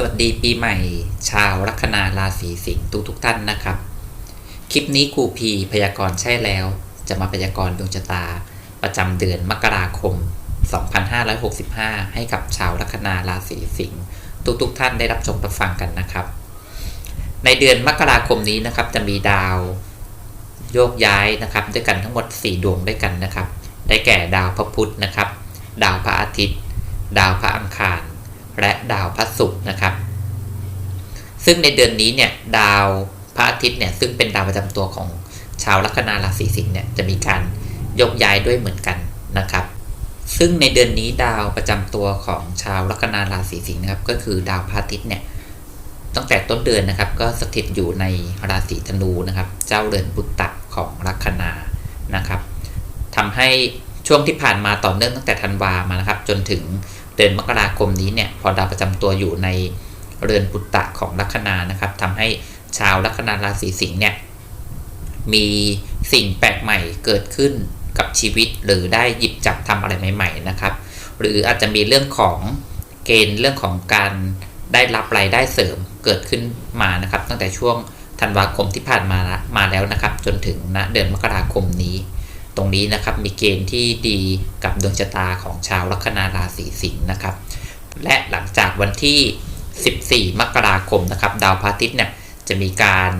สวัสดีปีใหม่ ชาวลัคนาราศีสิงห์ทุกทุกท่านนะครับ คลิปนี้ครูพีพยากรณ์ใช่แล้ว จะมาพยากรณ์ดวงชะตา ประจำเดือนมกราคม 2565 ให้กับชาวลัคนาราศีสิงห์ทุกทุกท่านได้รับชมรับฟังกันนะครับ ในเดือนมกราคมนี้นะครับจะมีดาวโยกย้ายนะครับ ด้วยกันทั้งหมด 4 ดวงด้วยกันนะครับ ได้แก่ดาวพระพุธนะครับ ดาวพระอาทิตย์ ดาวพระอังคาร และดาวพระศุกร์นะครับ ซึ่งในเดือนนี้เนี่ยดาวพระอาทิตย์เนี่ยซึ่งเป็นดาวประจำตัวของชาวลัคนาราศีสิงห์เนี่ยจะมีการยกย้ายด้วยเหมือนกันนะครับ ซึ่งในเดือนนี้ดาวประจำตัวของชาวลัคนาราศีสิงห์นะครับ ก็คือดาวพระอาทิตย์เนี่ยตั้งแต่ต้นเดือนนะครับก็สถิตอยู่ในราศีธนูนะครับ เจ้าเรือนบุตรตักของลัคนานะครับทำให้ช่วงที่ผ่านมาต่อเนื่องตั้งแต่ธันวามานะครับ จนถึง เดือนมกราคมนี้เนี่ยพอดาวประจำตัวอยู่ในเรือนปุตตะของลัคนานะครับทำให้ชาวลัคนาราศีสิงห์เนี่ยมีสิ่งแปลกใหม่เกิดขึ้นกับชีวิต หรือได้หยิบจับทำอะไรใหม่ ๆนะครับ หรืออาจจะมีเรื่องของเกณฑ์เรื่องของการได้รับรายได้เสริมเกิดขึ้นมานะครับ ตั้งแต่ช่วงธันวาคมที่ผ่านมามาแล้วนะครับ จนถึงณเดือนมกราคมนี้ ตรงนี้นะครับมีเกณฑ์ที่ดีกับดวงชะตาของชาวลัคนาราศีสิงห์นะครับ และหลังจากวันที่ 14 มกราคมนะครับ ดาวพระอาทิตย์เนี่ยจะมีการ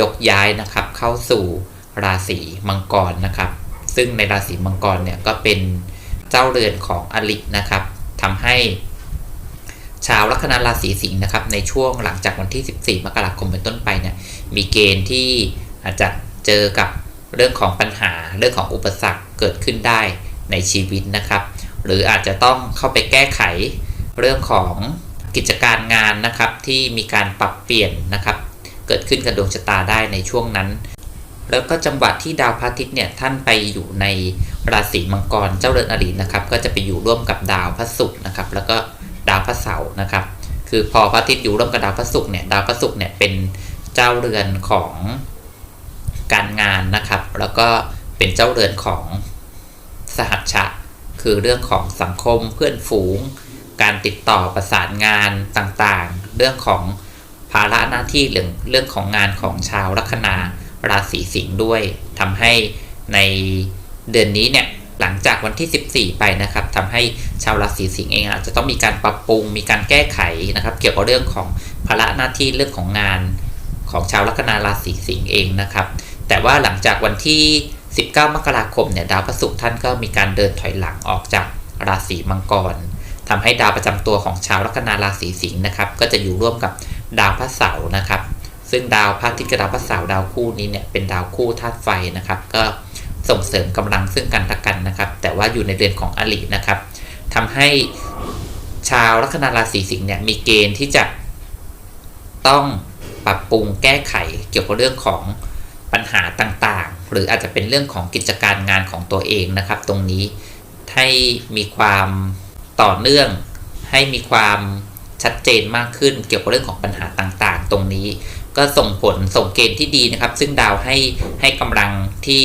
ยกย้ายนะครับ เข้าสู่ราศีมังกรนะครับ ซึ่งในราศีมังกรเนี่ยก็เป็นเจ้าเรือนของอลินะครับทำให้ชาวลัคนาราศีสิงห์นะครับ ในช่วงหลังจากวันที่ 14 มกราคมเป็นต้นไปเนี่ยมีเกณฑ์ที่อาจจะเจอกับ เรื่องของปัญหาเรื่องของอุปสรรคเกิดขึ้นได้ในชีวิตนะครับ หรืออาจจะต้องเข้าไปแก้ไขเรื่องของกิจการงานนะครับที่มีการปรับเปลี่ยนนะครับ เกิดขึ้นกับดวงชะตาได้ในช่วงนั้น แล้วก็จังหวะที่ดาวพระอาทิตย์เนี่ยท่านไปอยู่ในราศีมังกรเจ้าเรือนอรินะครับ ก็จะไปอยู่ร่วมกับดาวพระศุกร์นะครับ แล้วก็ดาวพระเสาร์นะครับ คือพอพระอาทิตย์อยู่ร่วมกับดาวพระศุกร์เนี่ยดาวพระศุกร์เนี่ยเป็นเจ้าเรือนของ การงานนะครับ แล้วก็เป็นเจ้าเรือนของสหัชชะ คือเรื่องของสังคมเพื่อนฝูง การติดต่อประสานงานต่างๆ เรื่องของภาระหน้าที่เรื่องเรื่องของงานของชาวลัคนาราศีสิงห์ด้วยทำให้ในเดือนนี้เนี่ยหลังจากวันที่ 14 ไปนะครับทำให้ชาวราศีสิงห์เองอาจจะต้องมีการปรับปรุงมีการแก้ไขนะครับ เกี่ยวกับเรื่องของภาระหน้าที่เรื่องของงานของชาวลัคนาราศีสิงห์เองนะครับ แต่ว่าหลังจากวันที่ 19 มกราคมเนี่ยดาวพระศุกร์ท่านก็มีการเดินถอยหลังออกจากราศีมังกรทำให้ดาวประจำตัวของชาวลัคนาราศีสิงห์นะครับ ก็จะอยู่ร่วมกับดาวพระเสาร์นะครับ ซึ่งดาวพระอาทิตย์กับดาวพระเสาร์ดาวคู่นี้เนี่ยเป็นดาวคู่ธาตุไฟนะครับ ก็ส่งเสริมกำลังซึ่งกันและกันนะครับ แต่ว่าอยู่ในเดือนของอลินะครับทำให้ชาวลัคนาราศีสิงห์เนี่ยมีเกณฑ์ที่จะต้องปรับปรุงแก้ไขเกี่ยวกับเรื่องของ ปัญหาต่างๆ หรืออาจจะเป็นเรื่องของกิจการงานของตัวเองนะครับ ตรงนี้ให้มีความต่อเนื่อง ให้มีความชัดเจนมากขึ้นเกี่ยวกับเรื่องของปัญหาต่างๆ ตรงนี้ ก็ส่งผลส่งเกณฑ์ที่ดีนะครับ ซึ่งดาวให้ให้กำลังที่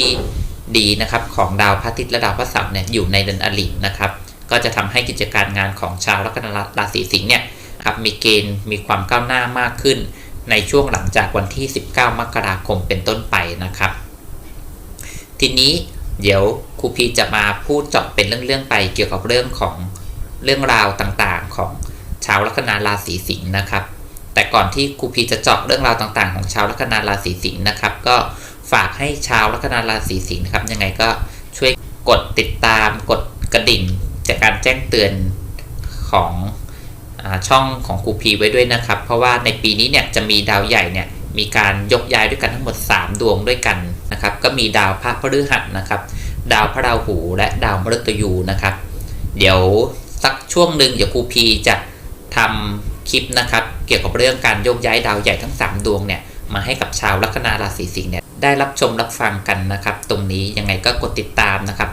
ดีนะครับของดาวพระอาทิตย์และดาวพระเสาร์เนี่ยอยู่ในเดือนอลินะครับ ก็จะทำให้กิจการงานของชาวลัคนาราศีสิงห์เนี่ยครับมีเกณฑ์มีความก้าวหน้ามากขึ้น ในช่วงหลังจากวันที่ 19 มกราคมเป็นต้นไปนะครับ ทีนี้เดี๋ยวครูพีจะมาพูดเจาะเป็นเรื่องๆไปเกี่ยวกับเรื่องของเรื่องราวต่างๆของชาวลัคนาราศีสิงห์นะครับ แต่ก่อนที่ครูพีจะเจาะเรื่องราวต่างๆ ของชาวลัคนาราศีสิงห์นะครับ ก็ฝากให้ชาวลัคนาราศีสิงห์นะครับยังไงก็ช่วยกดติดตามกดกระดิ่งจากการแจ้งเตือนของ ช่องของครูพีไว้ด้วยนะครับ เพราะว่าในปีนี้เนี่ยจะมีดาวใหญ่เนี่ยมีการยกย้ายด้วยกันทั้งหมด 3 ดวงด้วยกันนะครับ ก็มีดาวพระพฤหัสนะครับ ดาวพระราหูและดาวมฤตยูนะครับ เดี๋ยวสักช่วงหนึ่งเดี๋ยวครูพีจะทำคลิปนะครับ เกี่ยวกับเรื่องการโยกย้ายดาวใหญ่ทั้ง 3 ดวงเนี่ยมาให้กับชาวลัคนาราศีสิงห์เนี่ยได้รับชมรับฟังกันนะครับ ตรงนี้ยังไงก็กดติดตามนะครับ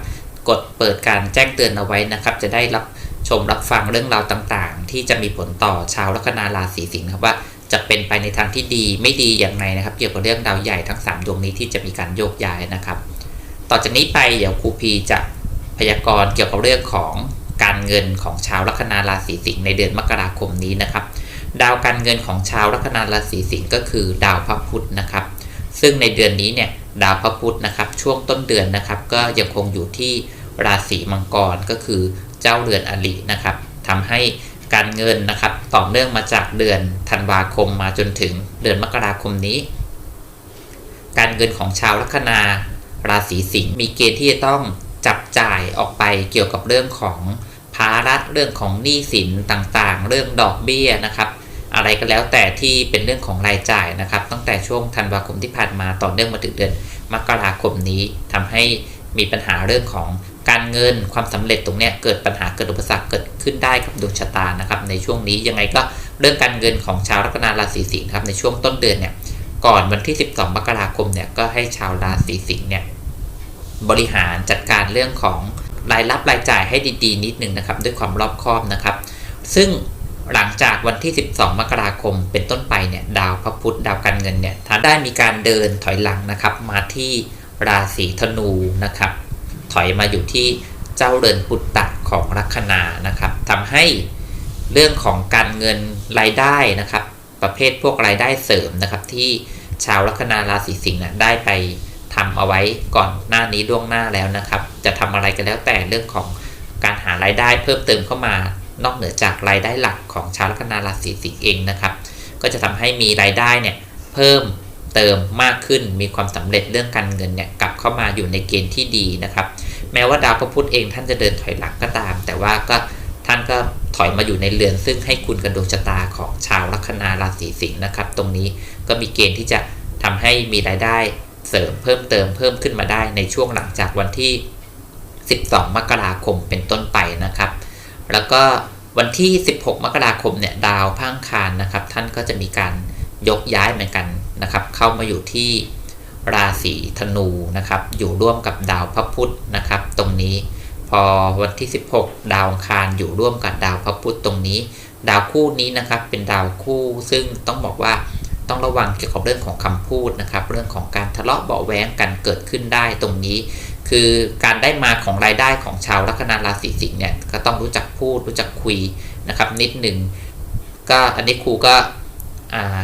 กดเปิดการแจ้งเตือนเอาไว้นะครับ จะได้รับ ชมรับฟังเรื่องราวต่างๆ ที่จะมีผลต่อชาวลัคนาราศีสิงห์ครับว่าจะเป็นไปในทางที่ดีไม่ดีอย่างไรนะครับ เกี่ยวกับเรื่องดาวใหญ่ทั้ง 3 ดวงนี้ที่จะมีการโยกย้ายนะครับ ต่อจากนี้ไปเดี๋ยวครูพีจะพยากรณ์เกี่ยวกับเรื่องของการเงินของชาวลัคนาราศีสิงห์ในเดือนมกราคมนี้นะครับ ดาวการเงินของชาวลัคนาราศีสิงห์ก็คือดาวพระพุธนะครับ ซึ่งในเดือนนี้เนี่ยดาวพระพุธนะครับช่วงต้นเดือนนะครับ ก็ยังคงอยู่ที่ราศีมังกรก็คือ เจ้าเรือนอลินะครับทำให้การเงินนะครับต่อเนื่องมาจากเดือนธันวาคมมาจนถึงเดือนมกราคมนี้ การเงินของชาวลัคนาราศีสิงห์มีเกณฑ์ที่จะต้องจับจ่ายออกไปเกี่ยวกับเรื่องของภาระเรื่องของหนี้สินต่างๆ เรื่องดอกเบี้ยนะครับ อะไรก็แล้วแต่ที่เป็นเรื่องของรายจ่ายนะครับ ตั้งแต่ช่วงธันวาคมที่ผ่านมาต่อเนื่องมาถึงเดือนมกราคมนี้ทำให้มีปัญหาเรื่องของ การเงินความสำเร็จตรงเนี้ยเกิดปัญหาเกิดอุปสรรคเกิดขึ้นได้กับดวงชะตานะครับ ในช่วงนี้ยังไงก็เรื่องการเงินของชาวลัคนาราศีสิงห์ครับในช่วงต้นเดือนเนี่ยก่อนวันที่ 12 มกราคมเนี่ยก็ให้ชาวราศีสิงห์เนี่ยบริหารจัดการเรื่องของรายรับรายจ่ายให้ดีๆ นิดนึงนะครับ ด้วยความรอบคอบนะครับ ซึ่งหลังจากวันที่ 12 มกราคมเป็นต้นไปเนี่ยดาวพระพุธดาวการเงินเนี่ยถ้าได้มีการเดินถอยหลังนะครับ มาที่ราศีธนูนะครับ ถอยมาอยู่ที่เจ้าเรือนปุตตะของลัคนานะครับทำให้เรื่องของการเงินรายได้นะครับ ประเภทพวกรายได้เสริมนะครับ ที่ชาวลัคนาราศีสิงห์นะได้ไปทำเอาไว้ก่อนหน้านี้ล่วงหน้าแล้วนะครับ จะทำอะไรกันแล้วแต่เรื่องของการหารายได้เพิ่มเติมเข้ามานอกเหนือจากรายได้หลักของชาวลัคนาราศีสิงห์เองนะครับ ก็จะทำให้มีรายได้เนี่ยเพิ่ม เติมมากขึ้น มีความสำเร็จเรื่องการเงินเนี่ยกลับเข้ามาอยู่ในเกณฑ์ที่ดีนะครับ แม้ว่าดาวพระพุธเองท่านจะเดินถอยหลังก็ตาม แต่ว่าก็ท่านก็ถอยมาอยู่ในเรือน ซึ่งให้คุณกับดวงชะตาของชาวลัคนาราศีสิงห์นะครับ ตรงนี้ก็มีเกณฑ์ที่จะทำให้มีรายได้เสริมเพิ่มเติมเพิ่มขึ้นมาได้ในช่วงหลังจากวันที่ 12 มกราคมเป็นต้นไปนะครับ แล้วก็วันที่ 16 มกราคมเนี่ยดาวพังคารนะครับ ท่านก็จะมีการยกย้ายเหมือนกัน นะครับเข้ามาอยู่ที่ราศีธนูนะครับอยู่ร่วมกับดาวพระพุธนะครับตรงนี้พอวันที่ 16 ดาวอังคารอยู่ร่วมกับดาวพระพุธตรงนี้ ดาวคู่นี้นะครับเป็นดาวคู่ซึ่งต้องบอกว่าต้องระวังเกี่ยวกับเรื่องของคำพูดนะครับ เรื่องของการทะเลาะเบาแหวงกันเกิดขึ้นได้ตรงนี้ คือการได้มาของรายได้ของชาวลัคนาราศีสิงห์เนี่ยก็ต้องรู้จักพูดรู้จักคุยนะครับนิดหนึ่งก็อันนี้ครูก็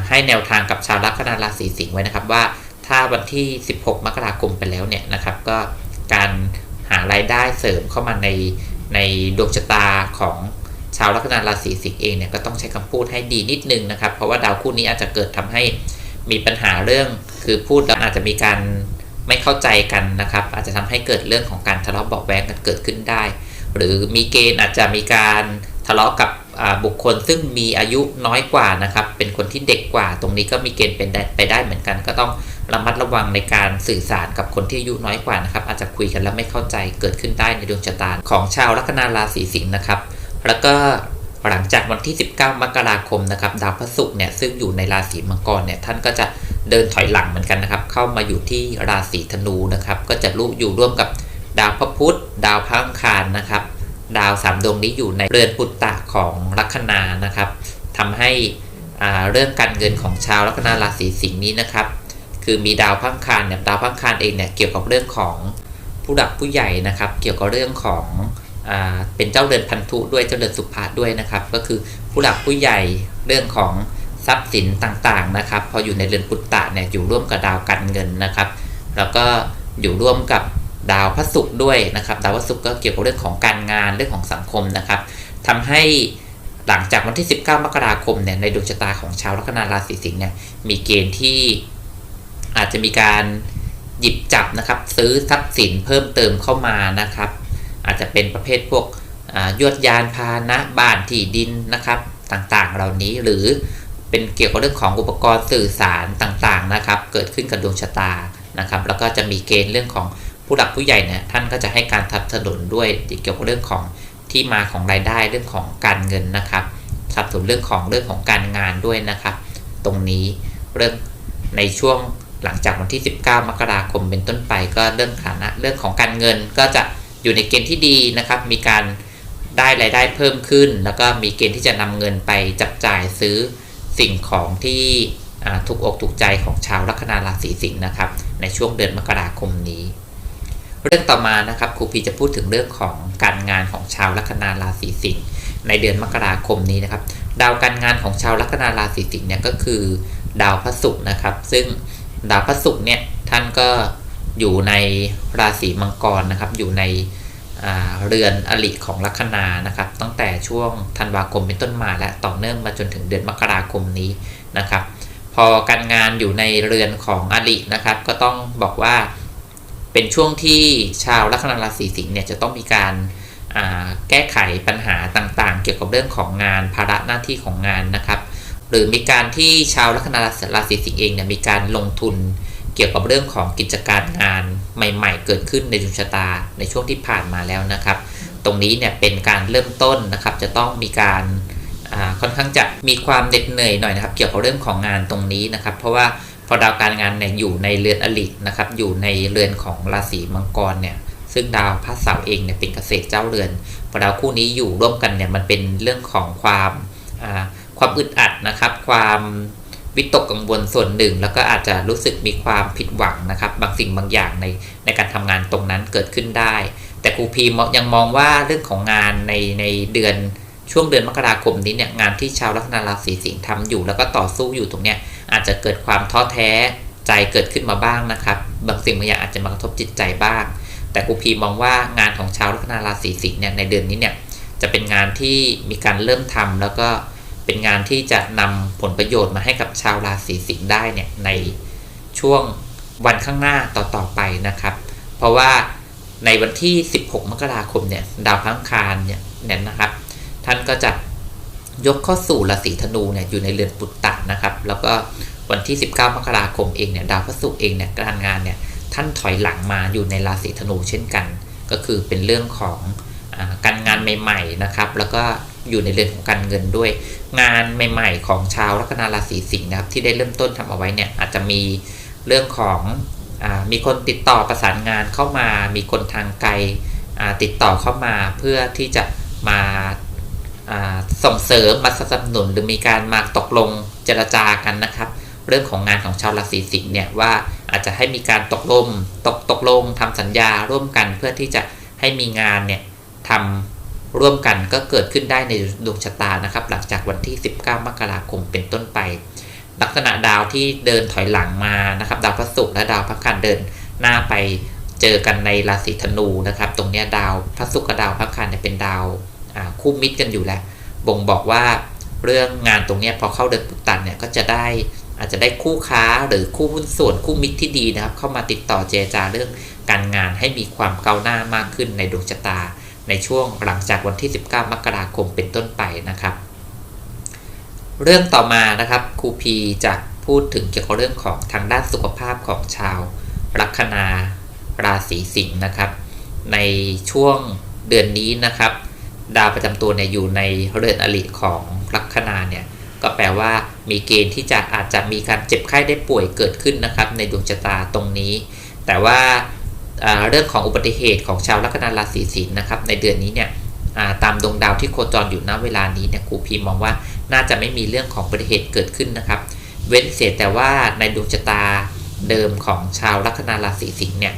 ให้แนวทางกับชาวลัคนาราศีสิงห์ไว้นะครับว่าถ้าวันที่ 16 มกราคมไปแล้วเนี่ยนะครับ ก็การหารายได้เสริมเข้ามาในในดวงชะตาของชาวลัคนาราศีสิงห์เองเนี่ยก็ต้องใช้คำพูดให้ดีนิดนึงนะครับ เพราะว่าดาวคู่นี้อาจจะเกิดทำให้มีปัญหาเรื่อง คือพูดแล้วอาจจะมีการไม่เข้าใจกันนะครับ อาจจะทำให้เกิดเรื่องของการทะเลาะเบาแวงกันเกิดขึ้นได้ หรือมีเกณฑ์อาจจะมีการทะเลาะกับ บุคคลซึ่งมีอายุน้อยกว่านะครับ เป็นคนที่เด็กกว่า ตรงนี้ก็มีเกณฑ์เป็นไปได้เหมือนกัน ก็ต้องระมัดระวังในการสื่อสารกับคนที่อายุน้อยกว่านะครับ อาจจะคุยกันแล้วไม่เข้าใจเกิดขึ้นได้ในดวงชะตาของชาวลัคนาราศีสิงห์นะครับ แล้วก็หลังจากวันที่ 19 มกราคมนะครับ ดาวพระศุกร์เนี่ยซึ่งอยู่ในราศีมังกรเนี่ยท่านก็จะเดินถอยหลังเหมือนกันนะครับ เข้ามาอยู่ที่ราศีธนูนะครับ ก็จะรู้อยู่ร่วมกับดาวพระพุธดาวพระอังคารนะครับ ดาวสามดวงนี้อยู่ในเรือนปุตตะของลัคนานะครับทำให้เรื่องการเงินของชาวลัคนาราศีสิงห์นี้นะครับ คือมีดาวพังคารเนี่ยดาวพังคารเองเนี่ยเกี่ยวกับเรื่องของผู้หลักผู้ใหญ่นะครับ เกี่ยวกับเรื่องของเป็นเจ้าเรือนพันธุด้วยเจ้าเรือนสุภาด้วยนะครับ ก็คือผู้หลักผู้ใหญ่เรื่องของทรัพย์สินต่างๆนะครับ พออยู่ในเรือนปุตตะเนี่ยอยู่ร่วมกับดาวการเงินนะครับ แล้วก็อยู่ร่วมกับ ดาวพระศุกร์ด้วยนะครับ ดาวพระศุกร์ก็เกี่ยวกับเรื่องของการงานเรื่องของสังคมนะครับทำให้หลังจากวันที่ 19 มกราคมเนี่ยในดวงชะตาของชาวลัคนาราศีสิงห์เนี่ยมีเกณฑ์ที่อาจจะมีการหยิบจับนะครับซื้อทรัพย์สินเพิ่มเติมเข้ามานะครับ อาจจะเป็นประเภทพวกยวดยานพาหนะบ้านที่ดินนะครับต่างๆ เหล่านี้หรือเป็นเกี่ยวกับเรื่องของอุปกรณ์สื่อสารต่างๆนะครับ เกิดขึ้นกับดวงชะตานะครับ แล้วก็จะมีเกณฑ์เรื่องของ ผู้หลักผู้ใหญ่เนี่ยท่านก็จะให้การทับสนุนด้วยเกี่ยวกับเรื่องของที่มาของรายได้เรื่องของการเงินนะครับสนับสนุนเรื่องของเรื่องของการงานด้วยนะครับ ตรงนี้เรื่องในช่วงหลังจากวันที่ 19 มกราคมเป็นต้นไป ก็เรื่องฐานะเรื่องของการเงินก็จะอยู่ในเกณฑ์ที่ดีนะครับ มีการได้รายได้เพิ่มขึ้น แล้วก็มีเกณฑ์ที่จะนำเงินไปจับจ่ายซื้อสิ่งของที่ถูกอกถูกใจของชาวลัคนาราศีสิงห์นะครับ ในช่วงเดือนมกราคมนี้ เรื่องต่อมานะครับครูพีจะพูดถึงเรื่องของการงานของชาวลัคนาราศีสิงห์ในเดือนมกราคมนี้นะครับ ดาวการงานของชาวลัคนาราศีสิงห์เนี่ยก็คือ ดาวพระศุกร์นะครับ ซึ่งดาวพระศุกร์เนี่ยท่านก็อยู่ในราศีมังกรนะครับ อยู่ในเรือนอลิของลัคนานะครับ ตั้งแต่ช่วงธันวาคมเป็นต้นมาและต่อเนื่องมาจนถึงเดือนมกราคมนี้นะครับ พอการงานอยู่ในเรือนของอลินะครับ ก็ต้องบอกว่า เป็นช่วงที่ชาวลัคนาราศีสิงห์เนี่ยจะต้องมีการแก้ไขปัญหาต่างๆ เกี่ยวกับเรื่องของงานภาระหน้าที่ของงานนะครับ หรือมีการที่ชาวลัคนาราศีสิงห์เองเนี่ยมีการลงทุนเกี่ยวกับเรื่องของกิจการงานใหม่ ๆ เกิดขึ้นในดวงชะตาในช่วงที่ผ่านมาแล้วนะครับ ตรงนี้เนี่ยเป็นการเริ่มต้นนะครับ จะต้องมีการค่อนข้างจะมีความเหน็ดเหนื่อยหน่อยนะครับ เกี่ยวกับเรื่องของงานตรงนี้นะครับ เพราะว่า พอดาวการงานเนี่ยอยู่ในเรือนอลินะครับ อยู่ในเรือนของราศีมังกรเนี่ย ซึ่งดาวพระเสาร์เองเนี่ยเป็นเกษตรเจ้าเรือน พอดาวคู่นี้อยู่ร่วมกันเนี่ยมันเป็นเรื่องของความความอึดอัดนะครับ ความวิตกกังวลส่วนหนึ่ง แล้วก็อาจจะรู้สึกมีความผิดหวังนะครับ บางสิ่งบางอย่างในในการทำงานตรงนั้นเกิดขึ้นได้ แต่ครูพียังมองว่าเรื่องของงานในในเดือนช่วงเดือนมกราคมนี้เนี่ยงานที่ชาวลัคนาราศีสิงห์ทำอยู่ แล้วก็ต่อสู้อยู่ตรงเนี้ย อาจจะเกิดความท้อแท้ใจเกิดขึ้นมาบ้างนะครับ บางสิ่งบางอย่างอาจจะมากระทบจิตใจบ้าง แต่ครูพีมองว่างานของชาวลัคนาราศีสิงห์เนี่ยในเดือนนี้เนี่ยจะเป็นงานที่มีการเริ่มทำแล้วก็เป็นงานที่จะนำผลประโยชน์มาให้กับชาวราศีสิงห์ได้เนี่ยในช่วงวันข้างหน้าต่อๆไปนะครับ เพราะว่าในวันที่ 16 มกราคมเนี่ยดาวพังคารเนี่ยเนี่ยนะครับ ท่านก็จะ ยกเข้าสู่ราศีธนูเนี่ยอยู่ในเรือนปุตตะนะครับ แล้วก็วันที่ 19 มกราคมเองเนี่ยดาวพระศุกร์เองเนี่ยการงานเนี่ยท่านถอยหลังมาอยู่ในราศีธนูเช่นกัน ก็คือเป็นเรื่องของอการงานใหม่ๆนะครับ แล้วก็อยู่ในเรื่องของการเงินด้วย งานใหม่ ๆ ของชาวลัคนาราศีสิงห์นะครับที่ได้เริ่มต้นทำเอาไว้เนี่ยอาจจะมีเรื่องของอมีคนติดต่อประสานงานเข้ามา มีคนทางไกลติดต่อเข้ามาเพื่อที่จะมา ส่งเสริมมาสนับสนุนหรือมีการมาตกลงเจรจากันนะครับ เรื่องของงานของชาวราศีสิงห์เนี่ยว่าอาจจะให้มีการตกลงตกตกลงทำสัญญาร่วมกันเพื่อที่จะให้มีงานเนี่ยทำร่วมกันก็เกิดขึ้นได้ในดวงชะตานะครับ หลังจากวันที่ 19 มกราคมเป็นต้นไป ลักษณะดาวที่เดินถอยหลังมานะครับ ดาวพระศุกร์และดาวพระคันเดินหน้าไปเจอกันในราศีธนูนะครับ ตรงนี้ดาวพระศุกร์กับดาวพระคันเนี่ยเป็นดาว คู่มิตรกันอยู่แล้วบ่งบอกว่าเรื่องงานตรงนี้พอเข้าเดินปุตตันเนี่ยก็จะได้อาจจะได้คู่ค้าหรือคู่หุ้นส่วนคู่มิตรที่ดีนะครับ เข้ามาติดต่อเจรจาเรื่องการงานให้มีความก้าวหน้ามากขึ้นในดวงชะตา ในช่วงหลังจากวันที่ 19 มกราคมเป็นต้นไปนะครับ เรื่องต่อมานะครับครูพีจะพูดถึงเกี่ยวกับเรื่องของทางด้านสุขภาพของชาว ลัคนาราศีสิงห์นะครับ ในช่วงเดือนนี้นะครับ ดาวประจำตัวเนี่ยอยู่ในเรือนอริของลัคนาเนี่ยก็แปลว่ามีเกณฑ์ที่จะอาจจะมีการเจ็บไข้ได้ป่วยเกิดขึ้นนะครับ ในดวงชะตาตรงนี้ แต่ว่าเรื่องของอุบัติเหตุของชาวลัคนาราศีสิงห์นะครับในเดือนนี้เนี่ยตามดวงดาวที่โคจรอยู่ณเวลานี้เนี่ยครูพีมองว่าน่าจะไม่มีเรื่องของอุบัติเหตุเกิดขึ้นนะครับ เว้นเสียแต่ว่าในดวงชะตาเดิมของชาวลัคนาราศีสิงห์เนี่ย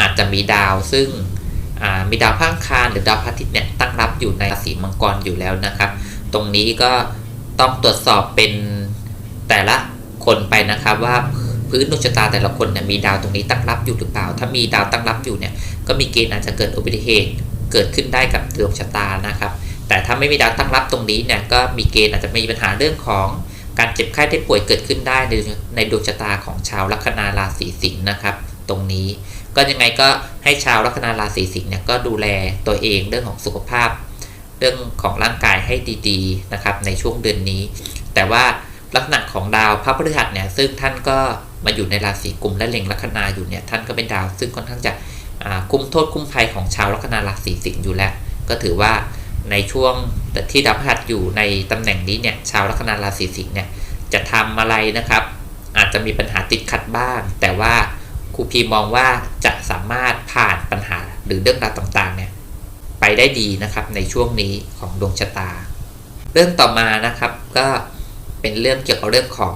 อาจจะมีดาวซึ่ง มีดาวพังคารหรือดาวพระอาทิตย์เนี่ยตั้งรับอยู่ในราศีมังกรอยู่แล้วนะครับ ตรงนี้ก็ต้องตรวจสอบเป็นแต่ละคนไปนะครับว่าพื้นดวงชะตาแต่ละคนเนี่ยมีดาวตรงนี้ตั้งรับอยู่หรือเปล่า ถ้ามีดาวตั้งรับอยู่เนี่ยก็มีเกณฑ์อาจจะเกิดอุบัติเหตุเกิดขึ้นได้กับดวงชะตานะครับ แต่ถ้าไม่มีดาวตั้งรับตรงนี้เนี่ยก็มีเกณฑ์อาจจะมีปัญหาเรื่องของการเจ็บไข้ได้ป่วยเกิดขึ้นได้ในในดวงชะตาของชาวลัคนาราศีสิงห์นะครับ ตรงนี้ ก็ยังไงก็ให้ชาวลัคนาราศีสิงห์เนี่ยก็ดูแลตัวเองเรื่องของสุขภาพ เรื่องของร่างกายให้ดีๆนะครับในช่วงเดือนนี้ แต่ว่าลักษณะของดาวพระพฤหัสเนี่ยซึ่งท่านก็มาอยู่ในราศีกุมและเล็งลัคนาอยู่เนี่ยท่านก็เป็นดาว ซึ่งค่อนข้างจะคุ้มโทษคุ้มภัยของชาวลัคนาราศีสิงห์อยู่แล้ว ก็ถือว่าในช่วงที่ดาวพฤหัสอยู่ในตำแหน่งนี้เนี่ยชาวลัคนาราศีสิงห์เนี่ยจะทำอะไรนะครับ อาจจะมีปัญหาติดขัดบ้าง แต่ว่า ครูพีมองว่าจะสามารถผ่านปัญหาหรือเรื่องราวต่างๆเนี่ยไปได้ดีนะครับในช่วงนี้ของดวงชะตา เรื่องต่อมานะครับก็เป็นเรื่องเกี่ยวกับเรื่องของ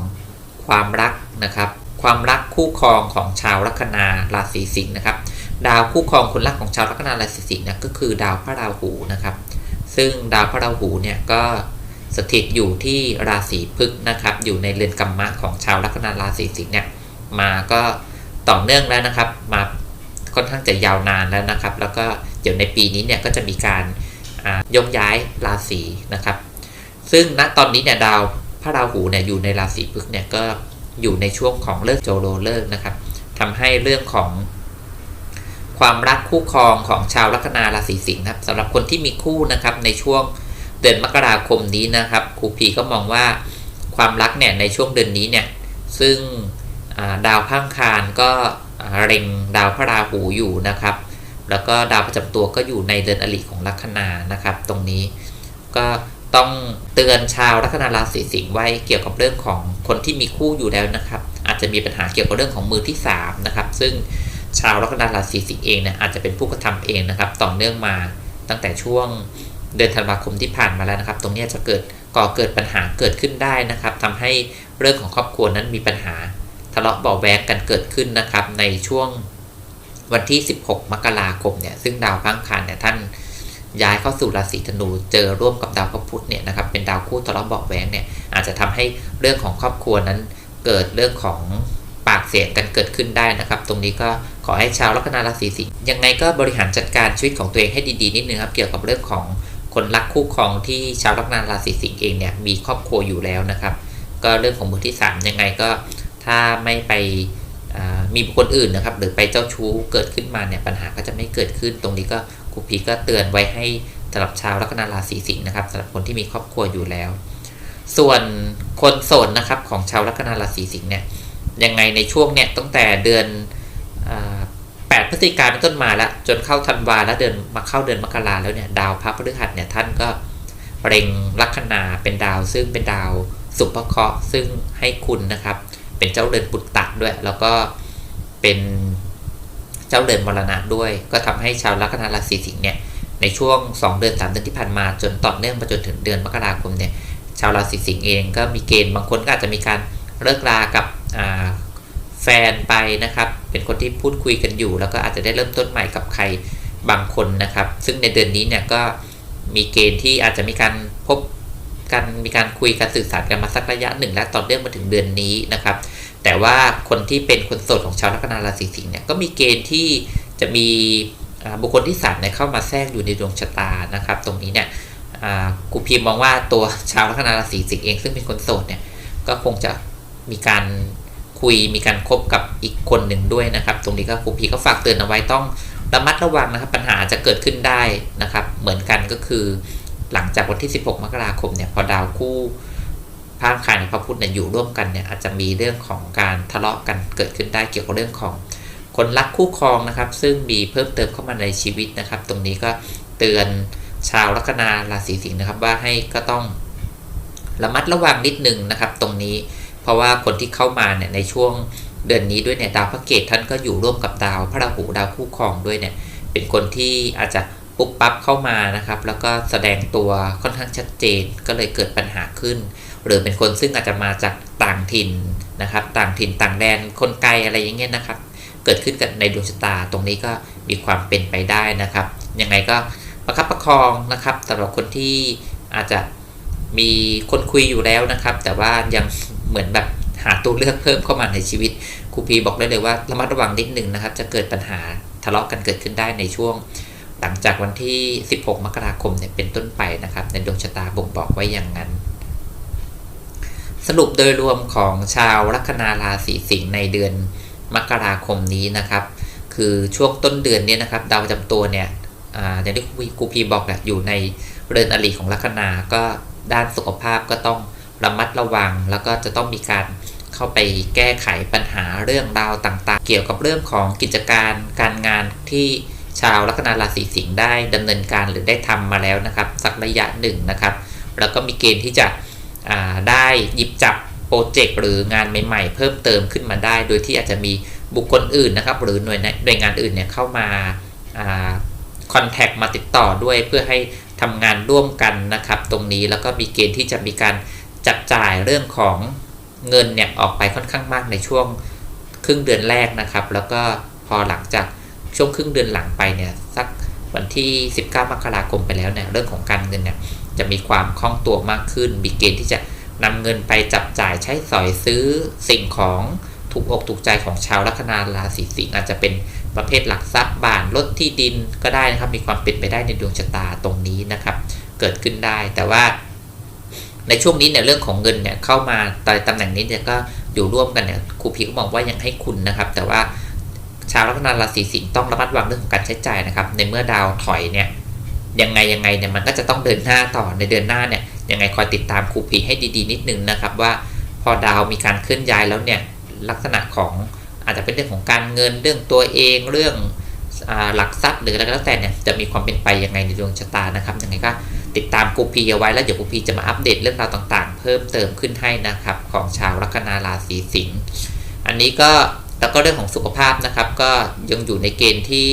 ความรักนะครับ ความรักคู่ครองของชาวลัคนาราศีสิงห์นะครับ ดาวคู่ครองคนรักของชาวลัคนาราศีสิงห์นะก็คือดาวพระราหูนะครับ ซึ่งดาวพระราหูเนี่ยก็สถิตอยู่ที่ราศีพฤกษ์นะครับ อยู่ในเรือนกรรมะของชาวลัคนาราศีสิงห์เนี่ยมาก็ ต่อเนื่องแล้วนะครับ มาค่อนข้างจะยาวนานแล้วนะครับ แล้วก็เดี๋ยวในปีนี้เนี่ยก็จะมีการยกย้ายราศีนะครับ ซึ่งณตอนนี้เนี่ยดาวพระราหูเนี่ยอยู่ในราศีพฤกษ์เนี่ยก็อยู่ในช่วงของเลิกโจโรเลิกนะครับทำให้เรื่องของความรักคู่ครองของชาวลัคนาราศีสิงห์ครับสำหรับคนที่มีคู่นะครับในช่วงเดือนมกราคมนี้นะครับครูพีก็มองว่าความรักเนี่ยในช่วงเดือนนี้เนี่ยซึ่ง ดาวพังคารก็เร็งดาวพระราหูอยู่นะครับ แล้วก็ดาวประจำตัวก็อยู่ในเดือนอริของลัคนานะครับ ตรงนี้ก็ต้องเตือนชาวลัคนาราศีสิงห์ไว้เกี่ยวกับเรื่องของคนที่มีคู่อยู่แล้วนะครับ อาจจะมีปัญหาเกี่ยวกับเรื่องของมือที่3นะครับซึ่งชาวลัคนาราศีสิงห์เองเนี่ยอาจจะเป็นผู้กระทำเองนะครับ ต่อเนื่องมาตั้งแต่ช่วงเดือนธันวาคมที่ผ่านมาแล้วนะครับ ตรงนี้จะเกิดก่อเกิดปัญหาเกิดขึ้นได้นะครับทำให้เรื่องของครอบครัวนั้นมีปัญหา ทะเลาะเบาแวงกันเกิดขึ้นนะครับ ในช่วงวันที่ 16 มกราคมเนี่ยซึ่งดาวพังคารเนี่ยท่านย้ายเข้าสู่ราศีธนูเจอร่วมกับดาวพระพุธเนี่ยนะครับเป็นดาวคู่ทะเลาะเบาแวงเนี่ยอาจจะทำให้เรื่องของครอบครัวนั้นเกิดเรื่องของปากเสียงกันเกิดขึ้นได้นะครับ ตรงนี้ก็ขอให้ชาวลัคนาราศีสิงห์ยังไงก็บริหารจัดการชีวิตของตัวเองให้ดีๆนิดนึงครับเกี่ยวกับเรื่องของคนรักคู่ครองที่ชาวลัคนาราศีสิงห์เองเนี่ยมีครอบครัวอยู่แล้วนะครับ ก็เรื่องของมือที่ 3 ยังไงก็ ถ้าไม่ไปมีบุคคลอื่นนะครับ หรือไปเจ้าชู้เกิดขึ้นมาเนี่ยปัญหาก็จะไม่เกิดขึ้นตรงนี้ก็ครูพีก็เตือนไว้ให้สำหรับชาวลัคนาราศีสิงห์นะครับสำหรับคนที่มีครอบครัวอยู่แล้ว ส่วนคนโสดนะครับของชาวลัคนาราศีสิงห์เนี่ยยังไงในช่วงเนี่ยตั้งแต่เดือนแปดพฤศจิกายนเป็นต้นมาแล้วจนเข้าธันวาแล้วเดินมาเข้าเดือนมกราแล้วเนี่ยดาวพระพฤหัสเนี่ยท่านก็เร็งลัคนาเป็นดาวซึ่งเป็นดาวสุภเคราะห์ซึ่งให้คุณนะครับ เป็นเจ้าเดินปุตตะด้วย แล้วก็เป็นเจ้าเดินมรณะด้วย ก็ทำให้ชาวลัคนาราศีสิงห์เนี่ยในช่วง 2 เดือน 3 เดือนที่ผ่านมาจนต่อเนื่องมาจนถึงเดือนมกราคมเนี่ยชาวราศีสิงห์เองก็มีเกณฑ์บางคนก็อาจจะมีการเลิกรากับแฟนไปนะครับ เป็นคนที่พูดคุยกันอยู่ แล้วก็อาจจะได้เริ่มต้นใหม่กับใครบางคนนะครับ ซึ่งในเดือนนี้เนี่ยก็มีเกณฑ์ที่อาจจะมีการพบ กันมีการคุยกันสื่อสารกันมาสักระยะหนึ่งแล้วต่อเนื่องมาถึงเดือนนี้นะครับ แต่ว่าคนที่เป็นคนโสดของชาวลัคนาราศีสิงห์เนี่ยก็มีเกณฑ์ที่จะมีบุคคลที่สามเนี่ยเข้ามาแทรกอยู่ในดวงชะตานะครับ ตรงนี้เนี่ยกูพิมมองว่าตัวชาวลัคนาราศีสิงห์เองซึ่งเป็นคนโสดเนี่ยก็คงจะมีการคุยมีการคบกับอีกคนหนึ่งด้วยนะครับ ตรงนี้ก็ครูพีก็ฝากเตือนเอาไว้ต้องระมัดระวังนะครับ ปัญหาจะเกิดขึ้นได้นะครับ เหมือนกันก็คือ หลังจากวันที่ 16 มกราคมเนี่ยพอดาวคู่พางคารพระพุธเนี่ยอยู่ร่วมกันเนี่ยอาจจะมีเรื่องของการทะเลาะกันเกิดขึ้นได้เกี่ยวกับเรื่องของคนรักคู่ครองนะครับ ซึ่งมีเพิ่มเติมเข้ามาในชีวิตนะครับ ตรงนี้ก็เตือนชาวลัคนาราศีสิงห์นะครับว่าให้ก็ต้องระมัดระวังนิดนึงนะครับ ตรงนี้เพราะว่าคนที่เข้ามาเนี่ยในช่วงเดือนนี้ด้วยเนี่ยดาวพระเกตท่านก็อยู่ร่วมกับดาวพระราหูดาวคู่ครองด้วยเนี่ยเป็นคนที่อาจจะ ปุ๊บปั๊บเข้ามานะครับ แล้วก็แสดงตัวค่อนข้างชัดเจนก็เลยเกิดปัญหาขึ้น หรือเป็นคนซึ่งอาจจะมาจากต่างถิ่นนะครับ ต่างถิ่นต่างแดนคนไกลอะไรอย่างเงี้ยนะครับ เกิดขึ้นกับในดวงชะตาตรงนี้ก็มีความเป็นไปได้นะครับ ยังไงก็ประคับประคองนะครับสำหรับคนที่อาจจะมีคนคุยอยู่แล้วนะครับ แต่ว่ายังเหมือนแบบหาตัวเลือกเพิ่มเข้ามาในชีวิตครูพีบอกได้เลยว่าระมัดระวังนิดนึงนะครับ จะเกิดปัญหาทะเลาะกันเกิดขึ้นได้ในช่วง หลังจากวันที่ 16 มกราคมเนี่ยเป็นต้นไปนะครับ ในดวงชะตาบ่งบอกไว้อย่างนั้น สรุปโดยรวมของชาวลัคนาราศีสิงห์ในเดือนมกราคมนี้นะครับ คือช่วงต้นเดือนนี้นะครับ ดาวประจำตัวเนี่ยอย่างที่ครูพีบอกแหละอยู่ในเรือนอริของลัคนาก็ด้านสุขภาพก็ต้องระมัดระวัง แล้วก็จะต้องมีการเข้าไปแก้ไขปัญหาเรื่องราวต่าง ๆ เกี่ยวกับเรื่องของกิจการการงานที่ ชาวลัคนาราศีสิงห์ได้ดำเนินการหรือได้ทำมาแล้วนะครับ สักระยะหนึ่งนะครับ แล้วก็มีเกณฑ์ที่จะได้หยิบจับโปรเจกต์หรืองานใหม่ๆ เพิ่มเติมขึ้นมาได้ โดยที่อาจจะมีบุคคลอื่นนะครับ หรือหน่วยหน่วยงานอื่นเนี่ยเข้ามาคอนแทคมาติดต่อด้วยเพื่อให้ทำงานร่วมกันนะครับ ตรงนี้แล้วก็มีเกณฑ์ที่จะมีการจับจ่ายเรื่องของเงินเนี่ยออกไปค่อนข้างมากในช่วงครึ่งเดือนแรกนะครับ แล้วก็พอหลังจาก ช่วงครึ่งเดือนหลังไปเนี่ยสักวันที่ 19 มกราคมไปแล้วเนี่ยเรื่องของการเงินเนี่ยจะมีความคล่องตัวมากขึ้นมีเกณฑ์ที่จะนำเงินไปจับจ่ายใช้สอยซื้อสิ่งของถูกอกถูกใจของชาวลัคนาราศีสิงห์อาจจะเป็นประเภทหลักทรัพย์บ้านรถที่ดินก็ได้นะครับมีความเป็นไปได้ในดวงชะตาตรงนี้นะครับ เกิดขึ้นได้แต่ว่า ในช่วงนี้เนี่ยเรื่องของเงินเนี่ยเข้ามาตตำแหน่งนี้เนี่ยก็อยู่ร่วมกันเนี่ยครูพีก็มองว่ายังให้คุณนะครับ แต่ว่า ชาวลัคนาราศีสิงห์ต้องระมัดระวังเรื่องของการใช้จ่ายนะครับ ในเมื่อดาวถอยเนี่ยยังไงยังไงเนี่ยมันก็จะต้องเดินหน้าต่อในเดือนหน้าเนี่ยยังไงคอยติดตามครูพีให้ดีๆ นิดนึงนะครับว่าพอดาวมีการเคลื่อนย้ายแล้วเนี่ยลักษณะของอาจจะเป็นเรื่องของการเงินเรื่องตัวเองเรื่องหลักทรัพย์หรืออะไรก็แล้วแต่เนี่ยจะมีความเป็นไปยังไงในดวงชะตานะครับยังไงก็ติดตามกูพีเอาไว้แล้วเดี๋ยวกูพีจะมาอัปเดตเรื่องราวต่างๆ เพิ่มเติมขึ้นให้นะครับของชาวลัคนาราศีสิงห์อันนี้ก็ แล้วก็เรื่องของสุขภาพนะครับ ก็ยังอยู่ในเกณฑ์ที่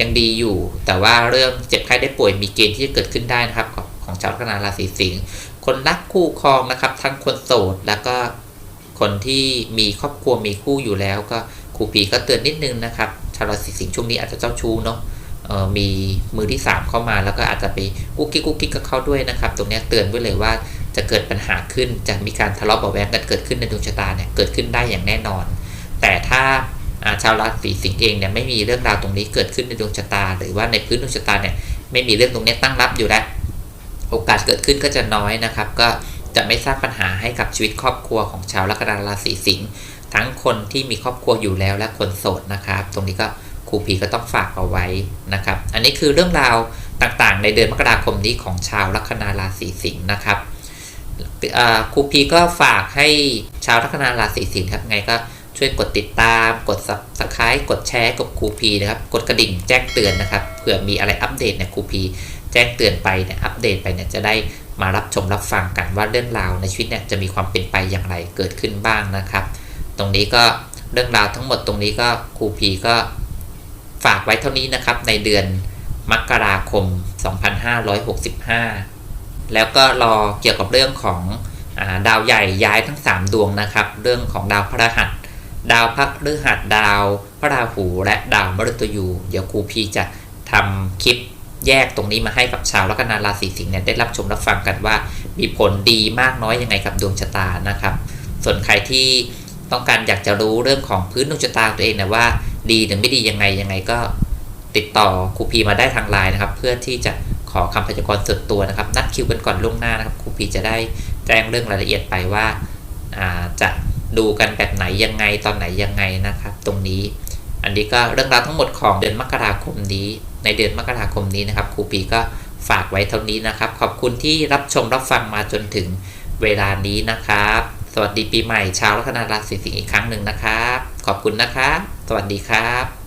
ยังดีอยู่ แต่ว่าเรื่องเจ็บไข้ได้ป่วยมีเกณฑ์ที่จะเกิดขึ้นได้นะครับ ของชาวลัคนาราศีสิงห์คนรักคู่ครองนะครับ ทั้งคนโสดแล้วก็คนที่มีครอบครัวมีคู่อยู่แล้ว ก็ครูปีก็เตือนนิดนึงนะครับ ชาวราศีสิงห์ช่วงนี้อาจจะเจ้าชู้เนาะมีมือที่ 3 เข้ามาแล้วก็อาจจะไปกุ๊กกิ๊กกุ๊กกิ๊กกับเขาด้วยนะครับ ตรงนี้เตือนไว้เลยว่าจะเกิดปัญหาขึ้นจะมีการทะเลาะเบาแวงกันเกิดขึ้นในดวงชะตาเนี่ยเกิดขึ้นได้อย่างแน่นอน แต่ถ้าชาวราศีสิงห์เองเนี่ยไม่มีเรื่องราวตรงนี้เกิดขึ้นในดวงชะตา หรือว่าในพื้นดวงชะตาเนี่ยไม่มีเรื่องตรงนี้ตั้งรับอยู่แล้วโอกาสเกิดขึ้นก็จะน้อยนะครับ ก็จะไม่สร้างปัญหาให้กับชีวิตครอบครัวของชาวลัคนาราศีสิงห์ทั้งคนที่มีครอบครัวอยู่แล้วและคนโสดนะครับ ตรงนี้ก็ครูพีก็ต้องฝากเอาไว้นะครับ อันนี้คือเรื่องราวต่างๆ ในเดือนมกราคมนี้ของชาวลัคนาราศีสิงห์นะครับครูพีก็ฝากให้ชาวลัคนาราศีสิงห์ครับไงก็ ช่วยกดติดตาม กด subscribe กดแชร์กับครูพีนะครับ กดกระดิ่งแจ้งเตือนนะครับ เผื่อมีอะไรอัปเดตเนี่ยครูพีแจ้งเตือนไปเนี่ย อัปเดตไปเนี่ยจะได้มารับชมรับฟังกันว่าเรื่องราวในชีวิตเนี่ยจะมีความเป็นไปอย่างไรเกิดขึ้นบ้างนะครับ ตรงนี้ก็เรื่องราวทั้งหมดตรงนี้ก็ครูพีก็ฝากไว้เท่านี้นะครับในเดือนมกราคม 2565 แล้วก็รอเกี่ยวกับเรื่องของอดาวใหญ่ย้ายทั้ง 3 ดวงนะครับ เรื่องของดาวพระหัส ดาวพระฤหัสดาว พระราหูและดาวมฤตยู เดี๋ยวครูพีจะทำคลิปแยกตรงนี้มาให้กับชาวลัคนาราศีสิงห์เนี่ยได้รับชมรับฟังกันว่า มีผลดีมากน้อยยังไงกับดวงชะตานะครับ ส่วนใครที่ต้องการอยากจะรู้เรื่องของพื้นดวงชะตาตัวเองนะว่า ดีหรือไม่ดียังไงยังไงก็ติดต่อครูพีมาได้ทางไลน์นะครับ เพื่อที่จะขอคำพยากรณ์ส่วนตัวนะครับ นัดคิวกันก่อนล่วงหน้านะครับครูพีจะได้แจ้งเรื่องรายละเอียดไปว่าจะ ดูกันแบบไหนยังไงตอนไหนยังไงนะครับ ตรงนี้ อันนี้ก็เรื่องราวทั้งหมดของเดือนมกราคมนี้ ในเดือนมกราคมนี้นะครับครูปีก็ฝากไว้เท่านี้นะครับ ขอบคุณที่รับชมรับฟังมาจนถึงเวลานี้นะครับ สวัสดีปีใหม่ชาวลัคนาราศีสิงห์อีกครั้งหนึ่งนะครับ ขอบคุณนะครับ สวัสดีครับ